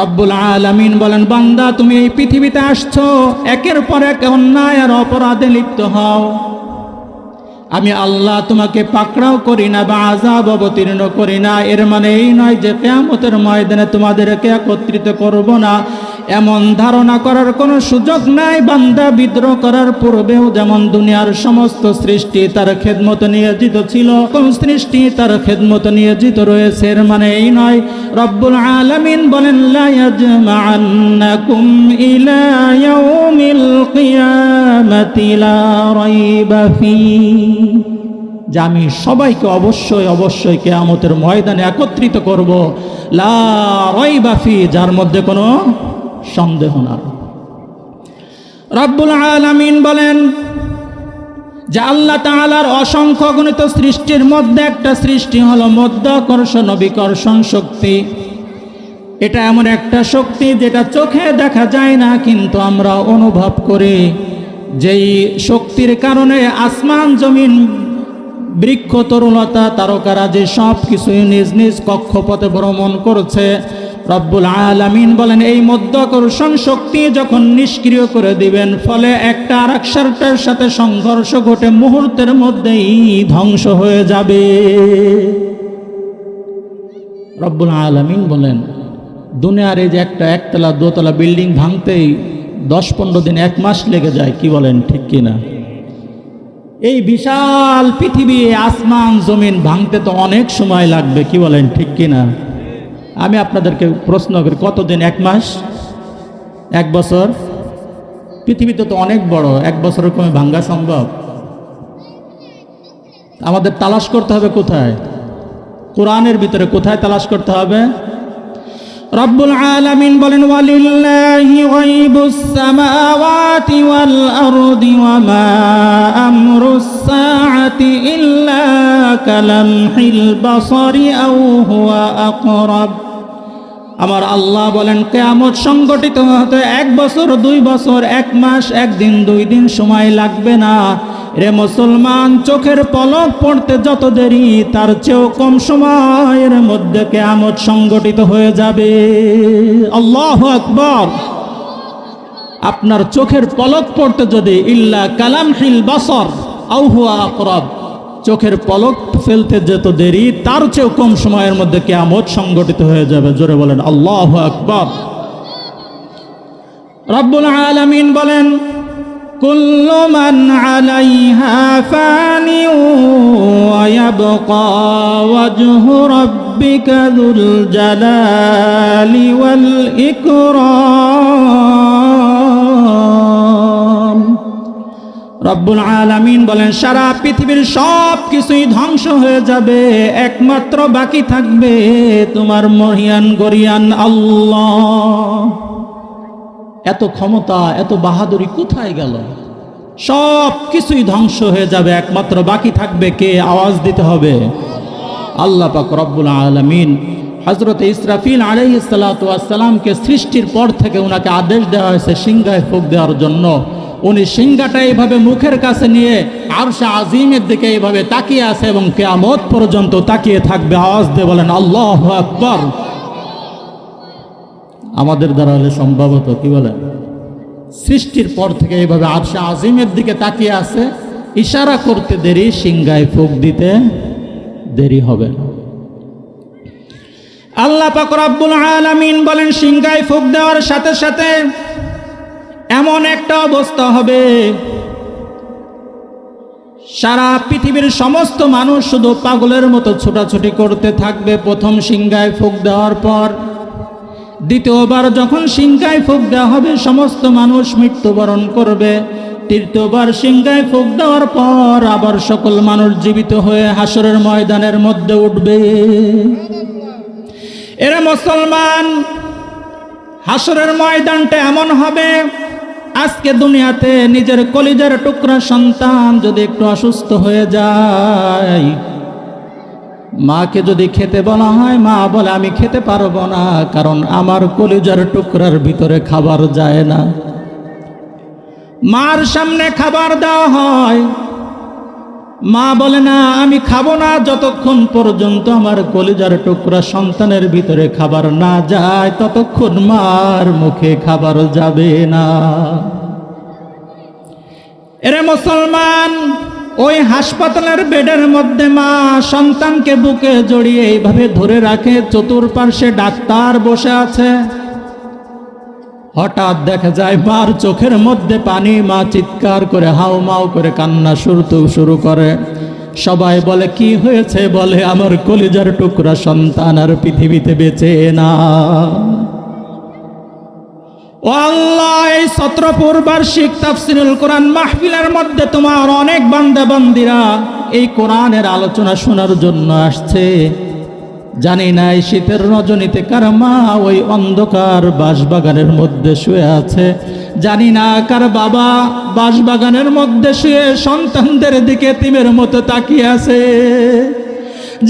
রব্বুল আলামিন বলেন, বান্দা, তুমি এই পৃথিবীতে আসছো, একের পর এক অন্যায় আর অপরাধে লিপ্ত হও। আমি আল্লাহ তোমাকে পাকড়াও করি না বা আজাব অবতীর্ণ করি না। এর মানে এই নয় যে, কেয়ামতের ময়দানে তোমাদেরকে একত্রিত করব না। এমন ধারণা করার কোনো সুযোগ নাই, বান্দা বিদ্রোহ করার পূর্বেও যেমন দুনিয়ার সমস্ত সৃষ্টি তার খেদমত নিয়োজিত ছিল, কোন সৃষ্টি তার খেদমত নিয়োজিত রয়েছে, এর মানে এই নয়। রব্বুল আলামিন বলেন যে আমি সবাইকে অবশ্যই অবশ্যই কেয়ামতের ময়দানে একত্রিত করব। লা রাইবাফি যার মধ্যে কোনো সন্দেহ না। রব্বুল আলামিন বলেন যে আল্লাহ তাআলার অসংখ্য গণিত সৃষ্টির মধ্যে একটা সৃষ্টি হলো মধ্যাকর্ষণ বিকর্ষণ শক্তি। এটা এমন একটা শক্তি যেটা চোখে দেখা যায় না, কিন্তু আমরা অনুভব করি। যেই শক্তির কারণে আসমান, জমিন, বৃক্ষ তরুলতা তারকারা যে সব কিছুই নিজ নিজ কক্ষপথে ভ্রমণ করছে রব্বুল আলামিন বলেন, এই মধ্যাকর্ষণ শক্তি যখন নিষ্ক্রিয় করে দিবেন, ফলে একটা আর একটার সাথে সংঘর্ষ ঘটে, মুহূর্তের মধ্যেই ধ্বংস হয়ে যাবে। রব্বুল আলামিন বলেন, দুনিয়ার এই যে একটা একতলা, দোতলা বিল্ডিং ভাঙতেই দশ পনেরো দিন, এক মাস লেগে যায়, কি বলেন, ঠিক কি না? এই বিশাল পৃথিবী, আসমান, জমিন ভাঙতে তো অনেক সময় লাগবে, কি বলেন, ঠিক কি না? আমি আপনাদেরকে প্রশ্ন করি, কতদিন? এক মাস? এক বছর? পৃথিবীতে তো অনেক বড়, এক বছরের কমে ভাঙ্গা সম্ভব। আমাদের তালাশ করতে হবে কোথায়? কোরআনের ভিতরে কোথায় তালাশ করতে হবে? রব্বুল আলামিন বলেন, ওয়ালিল্লাহি গায়বুস সামাওয়াতি ওয়াল আরদি ওয়া মা আমরুস সাআতি ইল্লা কালামহিল বাসারি আও হুয়া আকরাব। আমার আল্লাহ বলেন, কেয়ামত সংগঠিত হতে এক বছর, দুই বছর, এক মাস, একদিন, দুই দিন সময় লাগবে না। রে মুসলমান, চোখের পলক পড়তে যত দেরি, তার চেয়েও কম সময়ের মধ্যে কেয়ামত সংগঠিত হয়ে যাবে। আল্লাহ আকবর। আপনার চোখের পলক পড়তে যদি ইল্লা কালামহিল বাসর আউহুয়া আকরব। চোখের পলক ফেলতে যেত দেরি তার চেয়েও কম সময়ের মধ্যে কেয়ামত সংগঠিত হয়ে যাবে জোরে বলেন আল্লাহ আকবর রব্বুল আলামিন বলেন كل من عليها فان ويبقى وجه ربك ذو الجلال والإكرام রব্বুল আলামিন বলেন, সারা পৃথিবীর সব কিছুই ধ্বংস হয়ে যাবে, একমাত্র বাকি থাকবে তোমার মহিয়ান গরিয়ান আল্লাহ। এত ক্ষমতা, এত বাহাদুরি কোথায় গেল? সব কিছুই ধ্বংস হয়ে যাবে, একমাত্র বাকি থাকবে কে? আওয়াজ দিতে হবে। আল্লাহ পাক রব্বুল আলমিন হজরত ইসরাফিল আলাই সালাতামকে সৃষ্টির পর থেকে ওনাকে আদেশ দেওয়া হয়েছে, সিংহায় ফুক দেওয়ার জন্য। উনি সিংহাটা এইভাবে মুখের কাছে নিয়ে আরশা আজিমের দিকে এইভাবে তাকিয়ে আছে এবং কেয়ামত পর্যন্ত তাকিয়ে থাকবে। আওয়াজ দিয়ে বলেন, আল্লাহ আকবর। আমাদের দ্বারা হলে সম্ভবত কি বলেন? সৃষ্টির পর থেকে এইভাবে আরশা আজিমের দিকে তাকিয়ে আছে। ইশারা করতে দেরি সিংগায় ফুক দিতে দেরি হবে আল্লাহ পাক রব্বুল আলামিন বলেন সিংগায় ফুক দেওয়ার সাথে সাথে এমন একটা অবস্থা হবে। সারা পৃথিবীর সমস্ত মানুষ শুধু পাগলের মতো ছোটাছুটি করতে থাকবে প্রথম সিংগায় ফুক দেওয়ার পর। দ্বিতীয়বার যখন সিংহায় ফুক দেওয়া হবে, সমস্ত মানুষ মৃত্যুবরণ করবে। তৃতীয়বার সিংহায় ফুক দেওয়ার পর আবার সকল মানুষ জীবিত হয়ে হাসরের ময়দানের মধ্যে উঠবে। এরা মুসলমান হাসরের ময়দানটা এমন হবে আজকে দুনিয়াতে নিজের কলিজার টুকরা সন্তান যদি একটু অসুস্থ হয়ে যায়, মাকে যদি খেতে বলা হয়, মা বলে, আমি খেতে পারব না, কারণ আমার কলিজার টুকরার ভিতরে খাবার যায় না। মার সামনে খাবার দেওয়া হয় মা বলে, না, আমি খাব না। যতক্ষণ পর্যন্ত আমার কলিজার টুকরা সন্তানের ভিতরে খাবার না যায়, ততক্ষণ মার মুখে খাবার যাবে না। এরে মুসলমান, ওই হাসপাতালের বেডের মধ্যে মা সন্তানকে বুকে জড়িয়ে এইভাবে ধরে রাখে, চতুর্পার্শ্বে ডাক্তার বসে আছে। হঠাৎ দেখা যায়, মার চোখের মধ্যে পানি, মা চিৎকার করে হাউ মাউ করে কান্না শুরু শুরু করে। সবাই বলে, কি হয়েছে? বলে, আমার কলিজার টুকরা সন্তান আর পৃথিবীতে বেঁচে না। আল্লাহ বার্ষিক তাফসিরুল মধ্যে তোমার অনেক এই আলোচনা শোনার জন্য আসছে। জানি না এই শীতের রজনীতে কার মা ওই অন্ধকার বাঁশবাগানের মধ্যে শুয়ে আছে। জানি না কার বাবা বাঁশবাগানের মধ্যে শুয়ে সন্তানদের দিকে তিমের মতো তাকিয়ে আছে।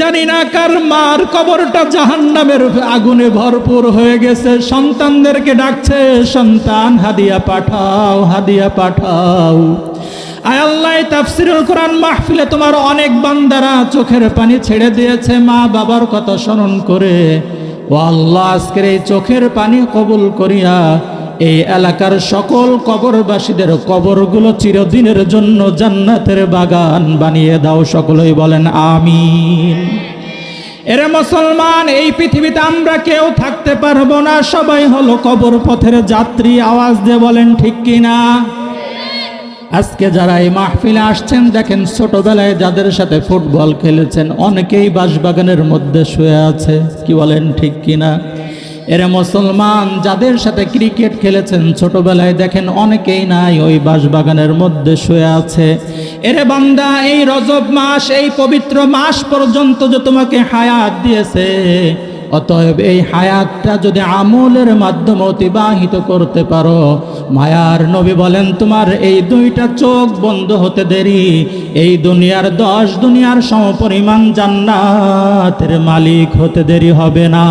জানি না কার মার কবরটা জাহান্নামের আগুনে ভরপুর হয়ে গেছে। সন্তানদেরকে ডাকছে, সন্তান হাদিয়া পাঠাও হাদিয়া পাঠাও। আয় আল্লাহ তাফসিরুল কোরআন মাহফিলে তোমার অনেক বান্দারা চোখের পানি ছেড়ে দিয়েছে। মা বাবার কথা স্মরণ করে, ও আল্লাহ, আজকের এই চোখের পানি কবুল করিয়া এই এলাকার সকল কবরবাসীদের কবরগুলো চিরদিনের জন্য জান্নাতের বাগান বানিয়ে দাও সকলেই বলেন, আমিন। এরে মুসলমান, এই পৃথিবীতে আমরা কেউ থাকতে পারব না। সবাই হলো কবর পথের যাত্রী। আওয়াজ দিয়ে বলেন, ঠিক কিনা? আজকে যারা এই মাহফিলে আসছেন, দেখেন ছোটবেলায় যাদের সাথে ফুটবল খেলেছেন, অনেকেই বাঁশবাগানের মধ্যে শুয়ে আছে। কি বলেন, ঠিক কিনা? এরা মুসলমান, যাদের সাথে ক্রিকেট খেলেছেন ছোটবেলায়, দেখেন অনেকেই নাই ওই বাঁশবাগানের মধ্যে শুয়ে আছে। এরে বান্দা, এই রজব মাস, এই পবিত্র মাস পর্যন্ত যে তোমাকে হায়াত দিয়েছে অতএব এই হায়াতটা যদি আমলের মাধ্যমে অতিবাহিত করতে পারো, মায়ার নবী বলেন, তোমার এই দুইটা চোখ বন্ধ হতে দেরি। এই দুনিয়ার দশ দুনিয়ার সমপরিমাণ জান্নাতের মালিক হতে দেরি হবে না।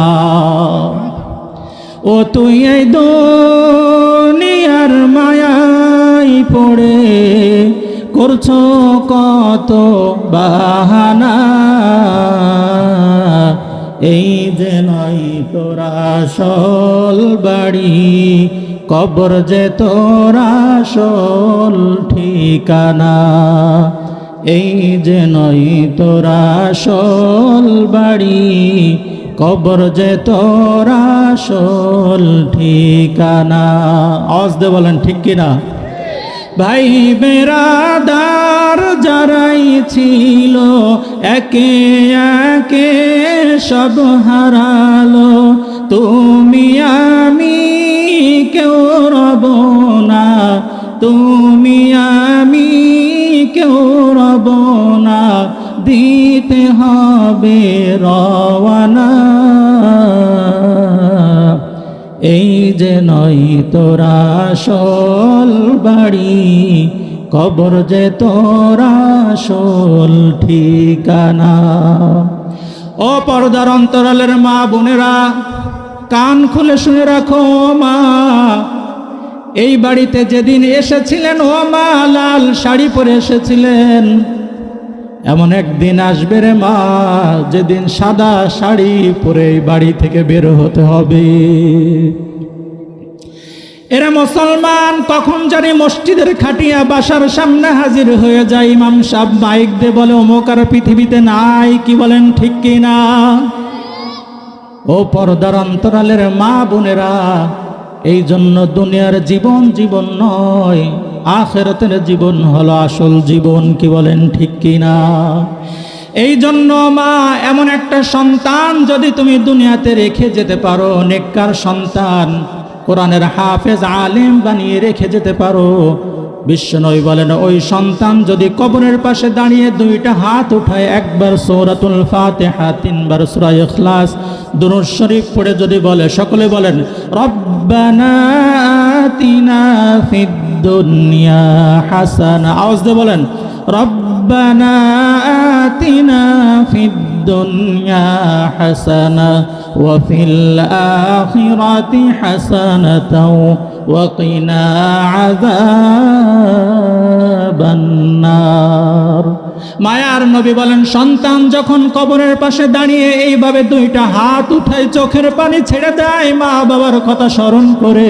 ও তুই এই দুনিয়ার মায়াই পড়ে করছ কত বাহানা। এই যে নয় তোরা সল বাড়ি, কবর যে তোরা সল ঠিকানা। এই যে নয় তোরা সল বাড়ি, কবর যে তোরা সল ঠিকানা। আওয়াজ দে বলেন, ঠিক কিনা? ভাই বেরাদার যারাই ছিল, একে একে সব হারালো। তুমি আমি কেউ রব না, তুমি আমি কেউ রব না, দিতে হবে রওয়ানা। এই যে নয় তোরা সল বাড়ি, কবর যে তোরা সল ঠিকানা। ও পর্দার অন্তরালের মা বোনেরা, কান খুলে শুনে রাখো মা। এই বাড়িতে যেদিন এসেছিলেন ও মা, লাল শাড়ি পরে এসেছিলেন। এমন একদিন আসবে রে মা, যেদিন সাদা শাড়ি পরে বাড়ি থেকে বের হতে হবে। এরা মুসলমান, কখন জানি মসজিদের খাটিয়া বাসার সামনে হাজির হয়ে যায়। ইমাম সাহ বাইক দে বলে অমুকার পৃথিবীতে নাই কি বলেন, ঠিক কি না? ও পর্দার অন্তরালের মা বোনেরা, এই জন্য দুনিয়ার জীবন জীবন নয় আখেরাতের জীবন হলো আসল জীবন, কি বলেন ঠিক কি না এই জন্য মা, এমন একটা সন্তান যদি তুমি দুনিয়াতে রেখে যেতে পারো, নেককার সন্তান, কোরআনের হাফেজ আলেম বানিয়ে রেখে যেতে পারো। বিশ্বনবী বলেন, ওই সন্তান যদি কবরের পাশে দাঁড়িয়ে দুইটা হাত উঠায়, একবার সৌরাতুল ফাতিহা, তিনবার সূরা ইখলাস, দুরূদ শরীফ পড়ে যদি বলে, সকলে বলেন, রব্বানা আতিনা ফিদ দুনিয়া হাসানা। আওয়াজ দিয়ে বলেন, রব্বানা আতিনা দুনিয়া হাসানা ওয়া ফিল আখিরাতি হাসানাতাও ওয়া কিনা আযাবান মায়ার নবী বলেন, সন্তান যখন কবরের পাশে দাঁড়িয়ে এইভাবে দুইটা হাত উঠায় চোখের পানি ছেড়ে দেয় মা বাবার কথা স্মরণ করে